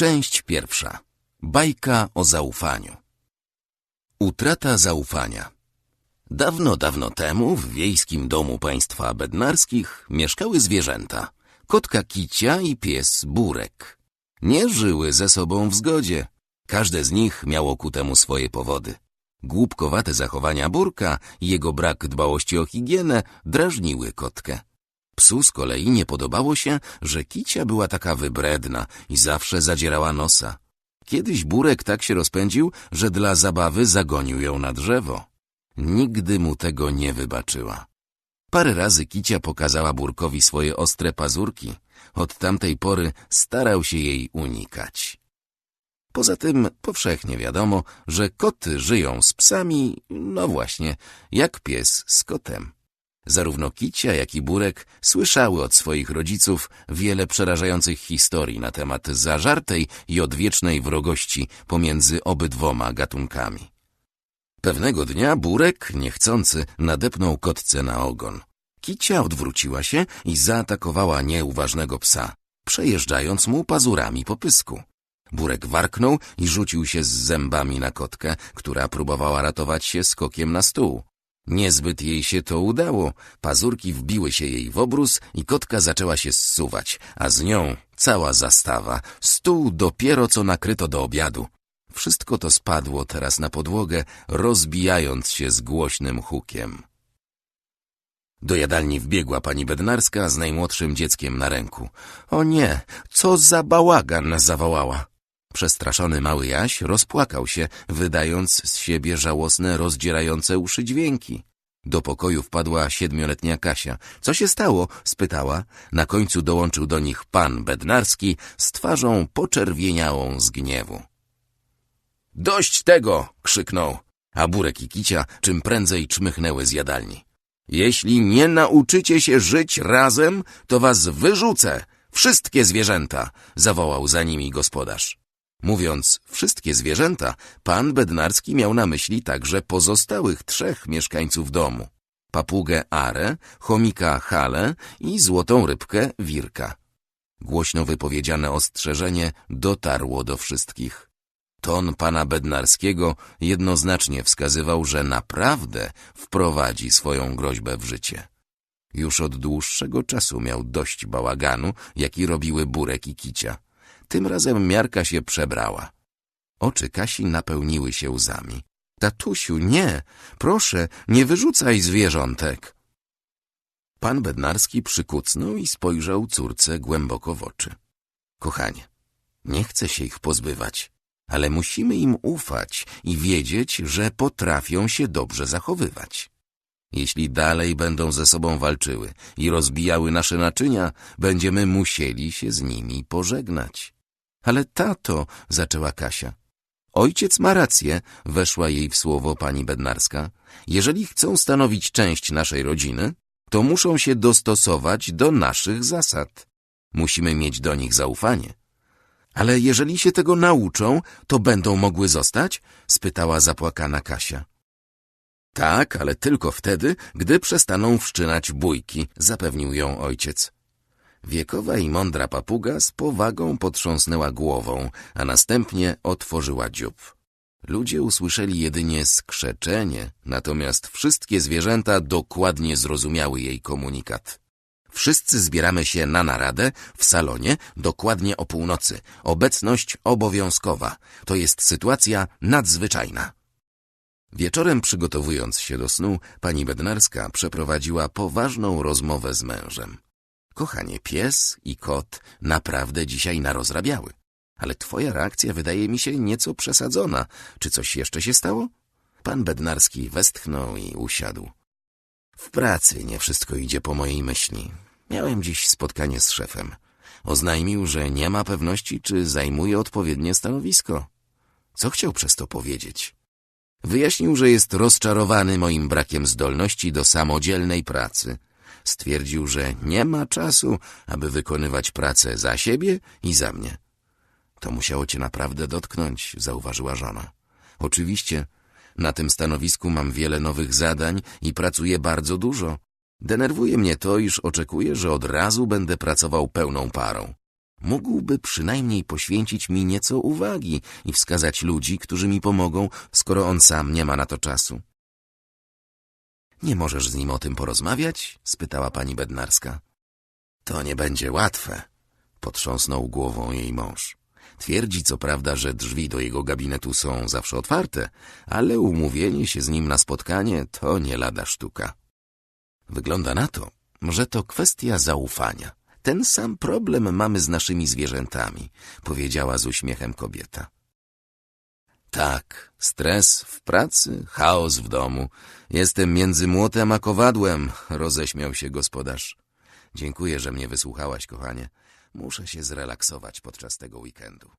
Część pierwsza. Bajka o zaufaniu. Utrata zaufania. Dawno, dawno temu w wiejskim domu państwa bednarskich mieszkały zwierzęta. Kotka Kicia i pies Burek. Nie żyły ze sobą w zgodzie. Każde z nich miało ku temu swoje powody. Głupkowate zachowania Burka i jego brak dbałości o higienę drażniły kotkę. Psu z kolei nie podobało się, że Kicia była taka wybredna i zawsze zadzierała nosa. Kiedyś Burek tak się rozpędził, że dla zabawy zagonił ją na drzewo. Nigdy mu tego nie wybaczyła. Parę razy Kicia pokazała Burkowi swoje ostre pazurki. Od tamtej pory starał się jej unikać. Poza tym powszechnie wiadomo, że koty żyją z psami, no właśnie, jak pies z kotem. Zarówno Kicia, jak i Burek słyszały od swoich rodziców wiele przerażających historii na temat zażartej i odwiecznej wrogości pomiędzy obydwoma gatunkami. Pewnego dnia Burek, niechcący, nadepnął kotce na ogon. Kicia odwróciła się i zaatakowała nieuważnego psa, przejeżdżając mu pazurami po pysku. Burek warknął i rzucił się z zębami na kotkę, która próbowała ratować się skokiem na stół. Niezbyt jej się to udało. Pazurki wbiły się jej w obrus i kotka zaczęła się zsuwać, a z nią cała zastawa. Stół dopiero co nakryto do obiadu. Wszystko to spadło teraz na podłogę, rozbijając się z głośnym hukiem. Do jadalni wbiegła pani Bednarska z najmłodszym dzieckiem na ręku. O nie, co za bałagan zawołała. Przestraszony mały Jaś rozpłakał się, wydając z siebie żałosne, rozdzierające uszy dźwięki. Do pokoju wpadła siedmioletnia Kasia. Co się stało? spytała. Na końcu dołączył do nich pan Bednarski z twarzą poczerwieniałą z gniewu. Dość tego! krzyknął, a Burek i Kicia czym prędzej czmychnęły z jadalni. Jeśli nie nauczycie się żyć razem, to was wyrzucę! Wszystkie zwierzęta! zawołał za nimi gospodarz. Mówiąc wszystkie zwierzęta, pan Bednarski miał na myśli także pozostałych trzech mieszkańców domu. Papugę Arę, chomika Hale i złotą rybkę Wirka. Głośno wypowiedziane ostrzeżenie dotarło do wszystkich. Ton pana Bednarskiego jednoznacznie wskazywał, że naprawdę wprowadzi swoją groźbę w życie. Już od dłuższego czasu miał dość bałaganu, jaki robiły Burek i Kicia. Tym razem miarka się przebrała. Oczy Kasi napełniły się łzami. Tatusiu, nie! Proszę, nie wyrzucaj zwierzątek! Pan Bednarski przykucnął i spojrzał córce głęboko w oczy. Kochanie, nie chcę się ich pozbywać, ale musimy im ufać i wiedzieć, że potrafią się dobrze zachowywać. Jeśli dalej będą ze sobą walczyły i rozbijały nasze naczynia, będziemy musieli się z nimi pożegnać. Ale tato, zaczęła Kasia. Ojciec ma rację, weszła jej w słowo pani Bednarska. Jeżeli chcą stanowić część naszej rodziny, to muszą się dostosować do naszych zasad. Musimy mieć do nich zaufanie. Ale jeżeli się tego nauczą, to będą mogły zostać? spytała zapłakana Kasia. Tak, ale tylko wtedy, gdy przestaną wszczynać bójki, zapewnił ją ojciec. Wiekowa i mądra papuga z powagą potrząsnęła głową, a następnie otworzyła dziób. Ludzie usłyszeli jedynie skrzeczenie, natomiast wszystkie zwierzęta dokładnie zrozumiały jej komunikat. Wszyscy zbieramy się na naradę w salonie dokładnie o północy. Obecność obowiązkowa. To jest sytuacja nadzwyczajna. Wieczorem przygotowując się do snu, pani Bednarska przeprowadziła poważną rozmowę z mężem. Kochanie, pies i kot naprawdę dzisiaj narozrabiały. Ale twoja reakcja wydaje mi się nieco przesadzona. Czy coś jeszcze się stało? Pan Bednarski westchnął i usiadł. W pracy nie wszystko idzie po mojej myśli. Miałem dziś spotkanie z szefem. Oznajmił, że nie ma pewności, czy zajmuje odpowiednie stanowisko. Co chciał przez to powiedzieć? Wyjaśnił, że jest rozczarowany moim brakiem zdolności do samodzielnej pracy. Stwierdził, że nie ma czasu, aby wykonywać pracę za siebie i za mnie. To musiało cię naprawdę dotknąć, zauważyła żona. Oczywiście, na tym stanowisku mam wiele nowych zadań i pracuję bardzo dużo. Denerwuje mnie to, iż oczekuję, że od razu będę pracował pełną parą. Mógłby przynajmniej poświęcić mi nieco uwagi i wskazać ludzi, którzy mi pomogą, skoro on sam nie ma na to czasu. Nie możesz z nim o tym porozmawiać? spytała pani Bednarska. To nie będzie łatwe, potrząsnął głową jej mąż. Twierdzi co prawda, że drzwi do jego gabinetu są zawsze otwarte, ale umówienie się z nim na spotkanie to nie lada sztuka. Wygląda na to, że to kwestia zaufania. Ten sam problem mamy z naszymi zwierzętami, powiedziała z uśmiechem kobieta. Tak, stres w pracy, chaos w domu. Jestem między młotem a kowadłem, roześmiał się gospodarz. Dziękuję, że mnie wysłuchałaś, kochanie. Muszę się zrelaksować podczas tego weekendu.